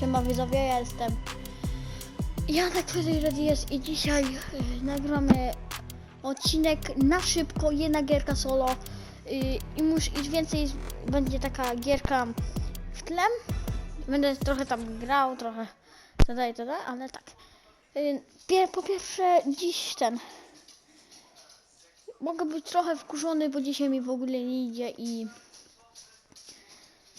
Siema widzowie, ja jestem Janek Federer jest i dzisiaj y, nagramy odcinek na szybko, jedna gierka solo y, i mus, i więcej będzie taka gierka w tle. Będę trochę tam grał, trochę tada i tada, ale tak. Y, pier, po pierwsze dziś ten mogę być trochę wkurzony, bo dzisiaj mi w ogóle nie idzie i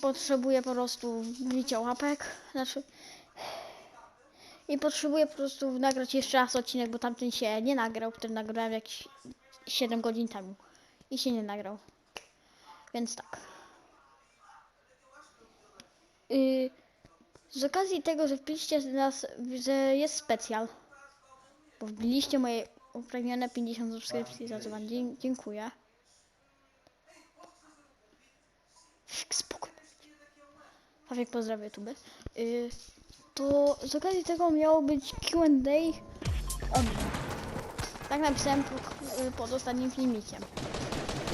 potrzebuję po prostu bicia łapek. Znaczy. I potrzebuję po prostu nagrać jeszcze raz odcinek, bo tamten się nie nagrał, który nagrałem jakieś 7 godzin temu. I się nie nagrał. Więc tak. Yy, z okazji tego, że wbiliście nas, że jest specjal, bo wbiliście moje upragnione 50 subskrypcji, za co wam dziękuję. Spokój. Fawik pozdrawia YouTube. Yy, to z okazji tego miało być Q&A o mnie. Tak napisałem pod, pod ostatnim filmikiem.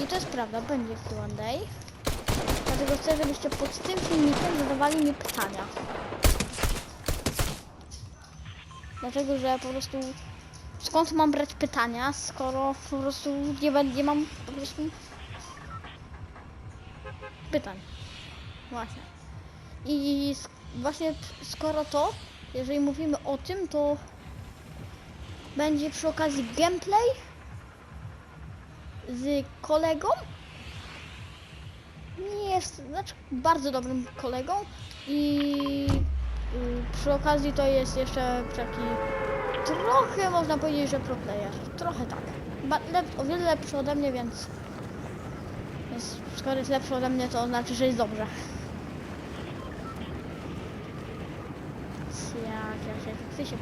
I to jest prawda, będzie Q&A. Dlatego chcę, żebyście pod tym filmikiem zadawali mi pytania. Dlatego, że po prostu skąd mam brać pytania, skoro po prostu nie, nie mam po prostu pytań. Właśnie. I właśnie skoro to, jeżeli mówimy o tym, to będzie przy okazji gameplay z kolegą. Nie jest, znaczy bardzo dobrym kolegą i y, przy okazji to jest jeszcze taki trochę można powiedzieć, że pro player. Trochę tak. Ba, o wiele lepszy ode mnie, więc, więc skoro jest lepszy ode mnie, to znaczy, że jest dobrze. Jak, jak, jak, ty się.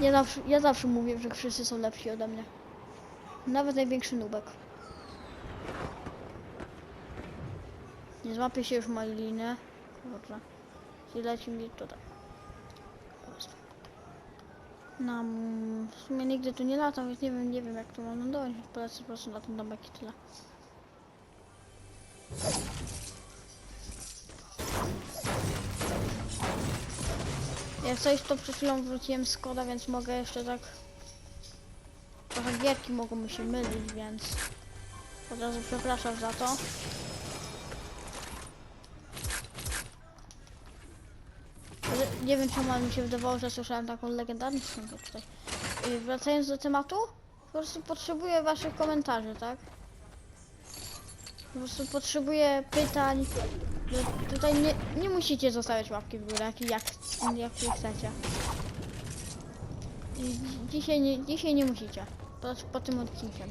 Ja zawsze, ja zawsze mówię, że wszyscy są lepsi ode mnie. Nawet największy nubek. Nie złapie się już liny. Kurczę. I leci mi tutaj. No, w sumie nigdy tu nie latam, więc nie wiem, nie wiem jak tu mam lądować. Polecę po prostu na ten domek i tyle. Jak coś to przed chwilą wróciłem z koda, więc mogę jeszcze tak... Trochę gierki mogą mi się mylić, więc... Od razu przepraszam za to. Nie wiem czemu, ale mi się wydawało, że słyszałem taką legendarną piosenkę tutaj. Yy, Wracając do tematu, po prostu potrzebuję waszych komentarzy, tak? Po prostu potrzebuję pytań. Tutaj nie, nie musicie zostawiać łapki w górę, jak, jak, nie chcecie. Dzisiaj nie, dzisiaj nie musicie. Po, po tym odcinkiem.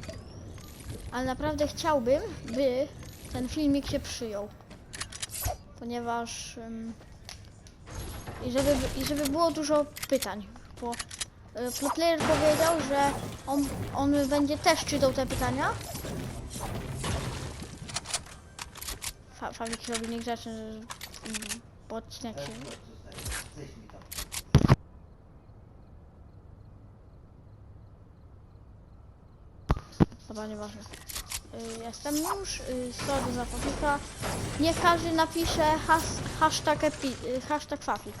Ale naprawdę chciałbym, by ten filmik się przyjął. Ponieważ... ym, i żeby, I żeby było dużo pytań. Bo y, Pro Player powiedział, że on, on będzie też czytał te pytania. Fa Fabik robi niegrzeczny, bo odcinek się... Dobra, nieważne. Y, Jestem już, y, sorry za Fafika. Niech każdy napisze has, hashtag, epi, y, hashtag Fafik.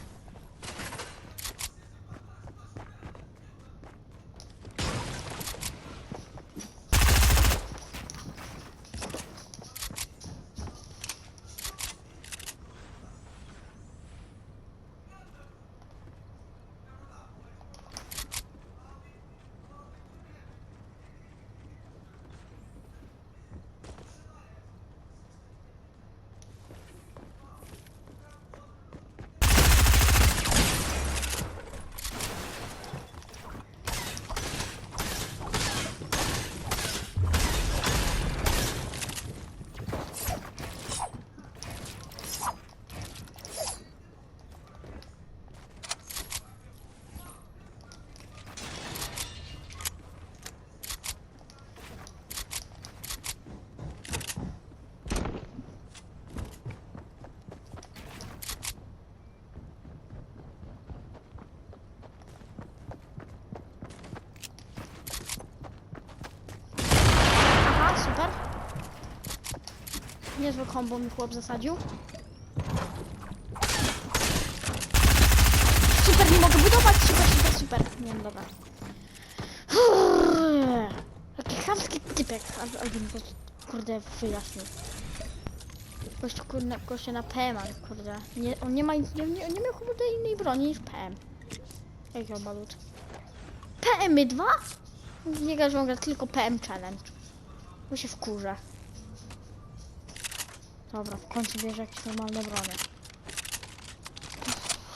Aha, super. Niezłe kombo mi chłop zasadził. super, nie mogę budować, super, super, super. Nie, no dobra. Taki chamski typek, albo, mi to, kurde, wyjaśnił. Gość, kurde, goście na PM, kurde. Nie, on nie ma, nie, nie, nie kurde innej broni niż PM. Jaki on balut? PM-y 2? Nie gra tylko PM Challenge. Bo się wkurza. Dobra, w końcu bierze jakieś normalne bronie.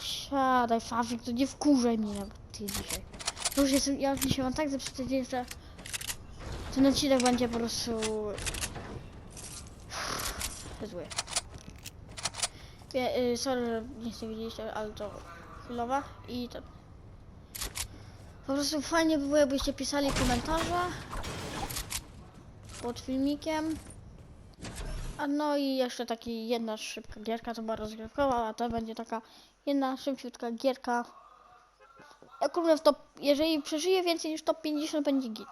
Siadaj, Fawik, to nie wkurzaj mnie na ty dzisiaj. Już jestem, ja dzisiaj mam tak zepsuty że ten odcinek będzie po prostu zły. Y, sorry, że nie chcę widzieć, ale to chwilowa i to... Po prostu fajnie by było, jakbyście pisali komentarze pod filmikiem. A no i jeszcze taki jedna szybka gierka, to była rozgrywkowa, a to będzie taka jedna szybciutka gierka. Akurat w top, jeżeli przeżyję więcej niż top 50 będzie git.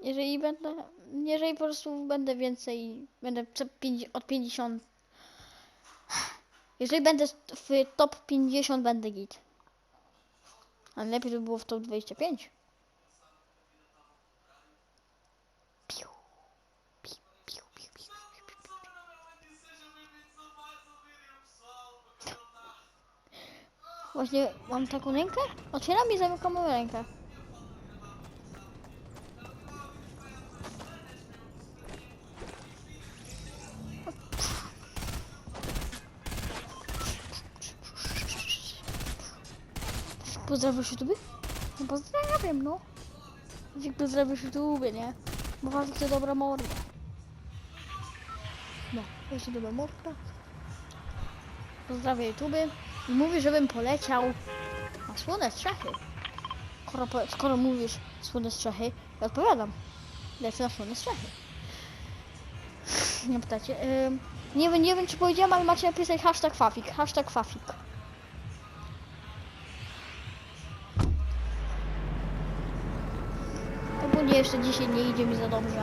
Jeżeli będę, jeżeli po prostu będę więcej, będę od 50 jeżeli będę w top 50 będę git. Ale lepiej by było w top 25. Właśnie mam taką rękę? Otwieram i zamykam moją rękę. Pozdrawiasz YouTube? No pozdrawiam, no. Jak pozdrawiasz YouTube, nie? Bo Wawik to dobra morda. No, jest dobra morda. Pozdrawiam YouTube. I mówi, żebym poleciał na słone strzechy. Skoro, skoro mówisz słone strzechy, ja odpowiadam. Lecę na słone strzechy. Nie pytacie. Ym, nie, wiem, nie wiem, czy powiedziałem, ale macie napisać hashtag Fafik. Hashtag Fafik. Ogólnie jeszcze dzisiaj nie idzie mi za dobrze.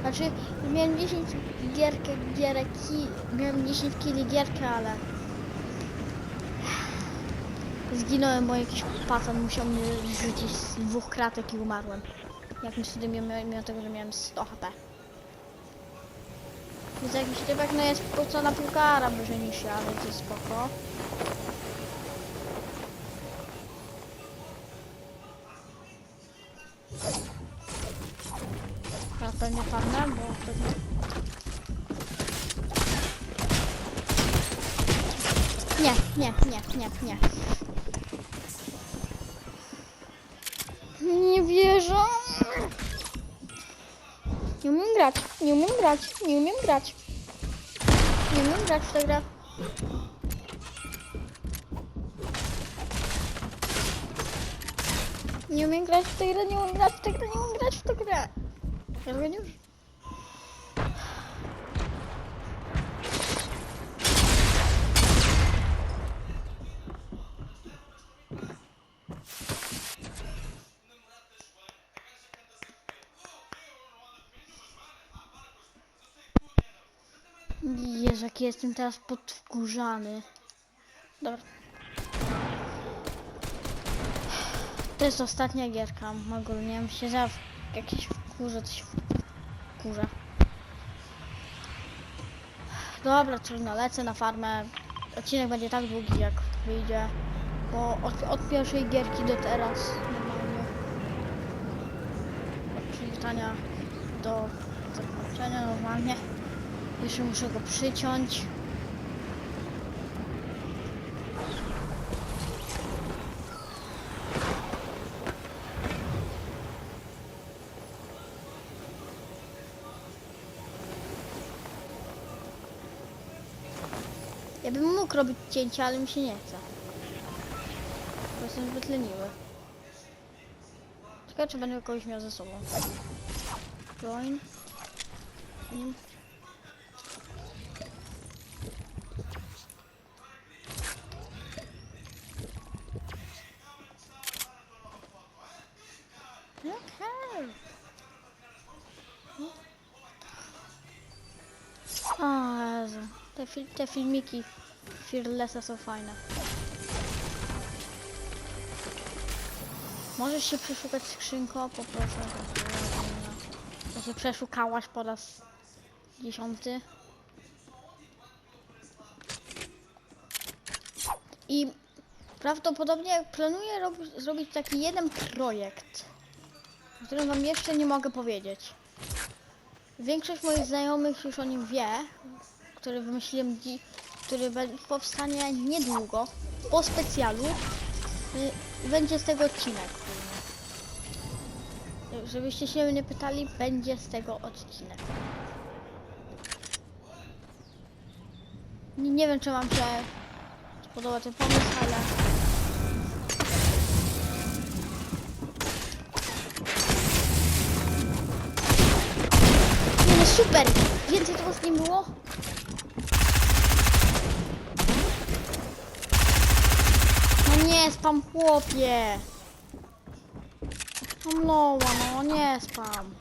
Znaczy, miałem 10 gierkę, gierek, miałem 10 kili gierkę, ale zginąłem, bo jakiś patan musiał mnie rzucić z dwóch kratek i umarłem. Jakimś cudem mimo, tego, że miałem 100 HP. Więc jakiś typek, no jest po co na piłkara wyżej niż ja, więc jest spoko. Ja pewnie padnę, bo pewnie... Nie, nie, nie, nie, nie. Nie wierzę. Nie umiem grać, nie umiem grać, nie umiem grać. Nie umiem grać w tę grę. Nie umiem grać w tę grę, nie umiem grać w tę grę, nie umiem grać w tę grę. Jaki jestem teraz podwkurzany. Dobra. To jest ostatnia gierka. Ogólnie się za jakieś wkurze, coś wkurze. Dobra, trudno, lecę na farmę. Odcinek będzie tak długi, jak wyjdzie. Bo od, od pierwszej gierki do teraz normalnie. Od przywitania do zakończenia normalnie. Jeszcze muszę go przyciąć. Ja bym mógł robić cięcia, ale mi się nie chce. Bo jestem zbyt leniwy. Ciekawe, czy będę kogoś miał ze sobą. Join. O Jezu. Te, fil te filmiki Fearlessa są fajne. Możesz się przeszukać skrzynko, poproszę. To się przeszukałaś po raz dziesiąty. I prawdopodobnie planuję rob- zrobić taki jeden projekt, o którym wam jeszcze nie mogę powiedzieć. Większość moich znajomych już o nim wie, który wymyśliłem, dzi- który powstanie niedługo, po specjalu. Y, Będzie z tego odcinek. Żebyście się mnie pytali, będzie z tego odcinek. Nie, nie wiem, czy wam się podoba ten pomysł, ale... super! Więcej to was nie było? No nie, spam chłopie! Mam loła, no nie spam.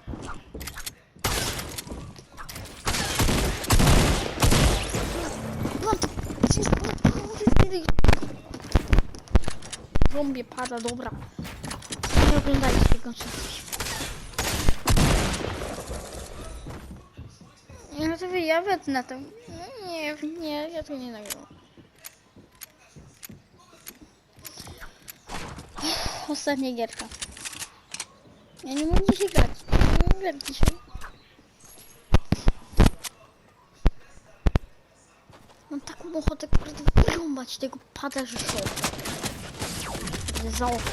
No. Zombie pada, dobra. Nie oglądajcie tego czegoś. No to wy, ja wetnę to. No Nie, nie, ja to nie nagrywam. Ostatnia gierka. Ja nie mogę dzisiaj grać. Nie mogę grać dzisiaj. Mam taką ochotę kurde wyrąbać tego pada, że szok. Kurde, za okno.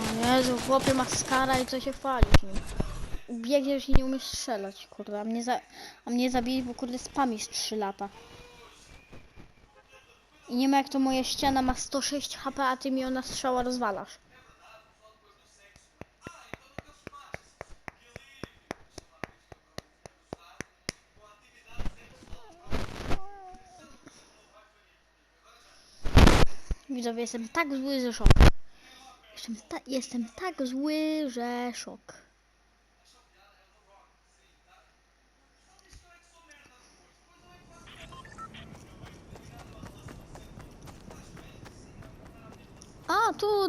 O Jezu, chłopie ma skara i co się chwalisz nim. Biegniesz i nie umiesz strzelać, kurde, a mnie, za, a mnie zabili, bo kurde spamisz 3 lata. I nie ma jak to moja ściana ma 106 HP, a ty mi ją na strzała rozwalasz. Widzowie, jestem tak zły, że szok. Jestem, ta, jestem tak zły, że szok.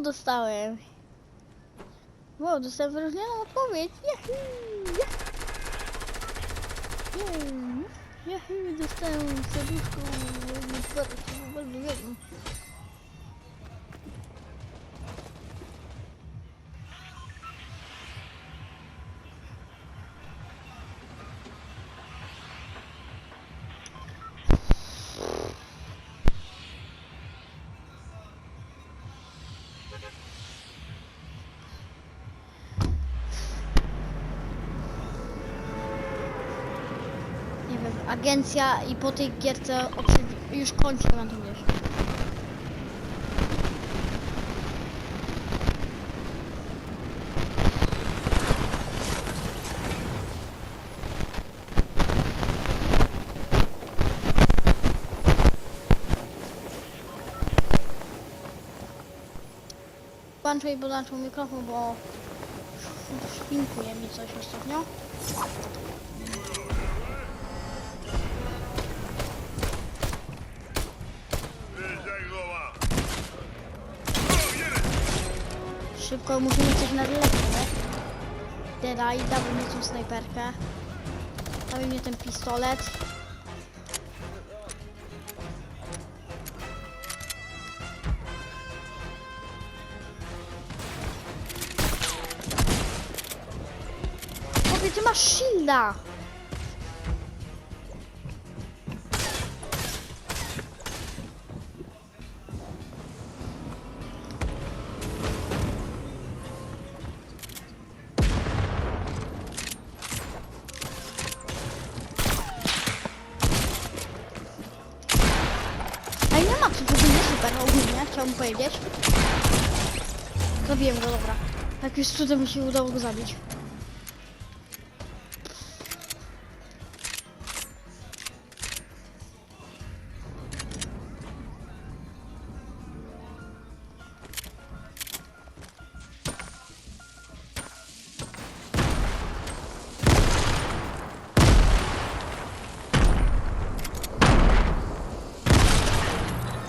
A, tu dostałem. Wow, dostałem wyróżnioną odpowiedź. Yahoo! Yahoo! Yahoo! Dostałem serduszko. Bardzo, bardzo agencja i po tej gierce już kończy mam to wiesz. Bo zaczął mikrofon, bo szpinkuje mi coś ostatnio. Szybko musimy coś na lepsze. Dedaj, dawaj mi tą snajperkę. Dawaj mnie ten pistolet. Chłopie, ty masz shielda! Zabiłem go, dobra. Już cudem mi się udało go zabić.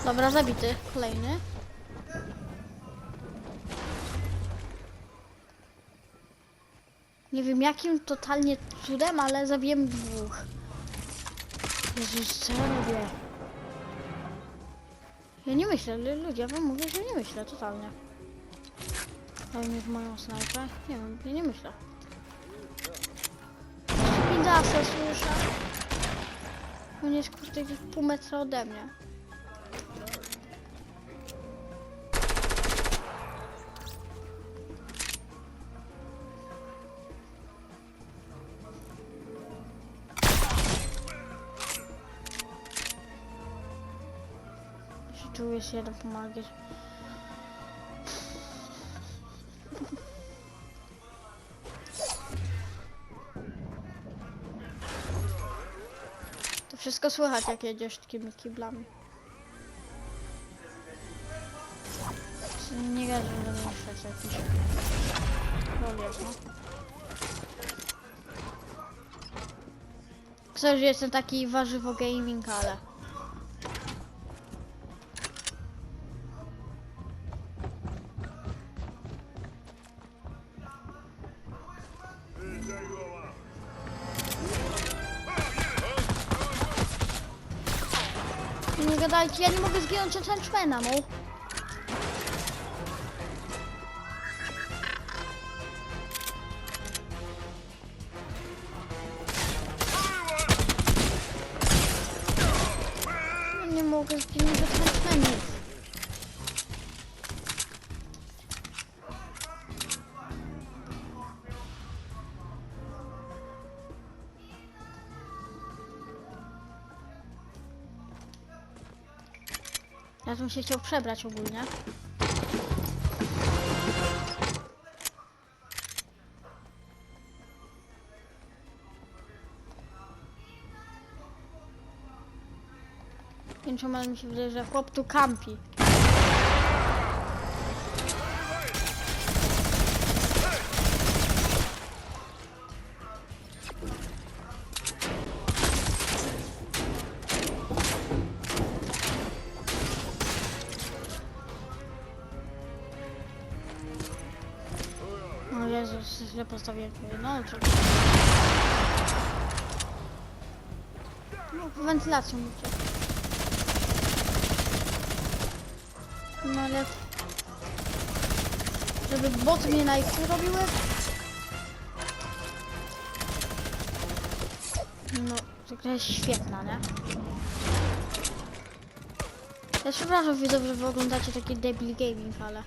Dobra, zabity. Kolejny. Jakim totalnie cudem, ale zabiłem dwóch. Jezus, co robię? Ja nie myślę, lu- ludzie, ja wam mówię, że nie myślę totalnie. Daj mi w moją snajpę? Nie wiem, ja nie myślę. Pindasa słyszę. On jest kurde pół metra ode mnie. Jeden pomagać. To wszystko słychać jak jedziesz takimi kiblami. Nie gadam, że myśleć jakiś problem, no. Chcę, że jestem taki warzywo gaming, ale... ja nie mogę zginąć od henchmana, no. Nie mogę zginąć od henchmanów. Bym się chciał przebrać ogólnie. Pięcioma mi się wydaje, że chłop tu kampi. Postawiłem twoje noże. No, wentylacją uciekł. No ale... Żeby boty mnie na IQ robiły? No, ta gra jest świetna, nie? Ja przepraszam widzów, że wy oglądacie taki debil gaming, ale...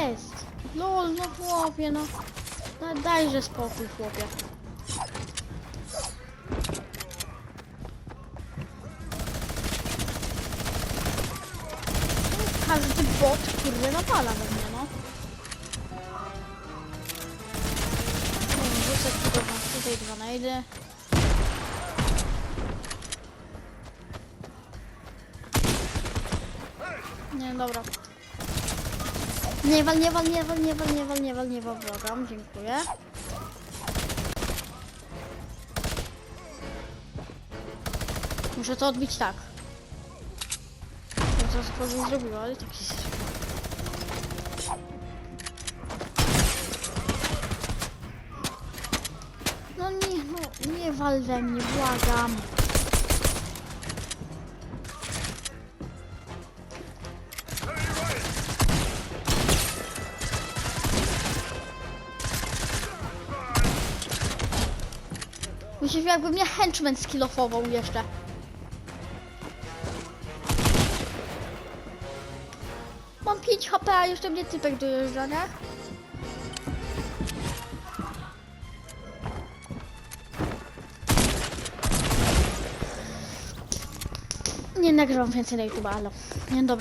jest? Lol, no chłopie, no. Da, dajże spokój, chłopie. Każdy bot, kurde, napala we mnie, no. Wiem, rzucę tutaj, tutaj dwa najdy. Nie, dobra. Nie wal, nie wal, nie wal, nie wal, nie wal, nie wal, nie wal, błagam, dziękuję. Muszę to odbić tak. Ja to sobie zrobiła, ale tak zrobiło. No nie, no nie wal we mnie, błagam. Jakby mnie henchman skillofował jeszcze. Mam 5 HP, a jeszcze mnie typek dojeżdża, nie? Nie nagrywam więcej na YouTube, ale... Nie, dobra.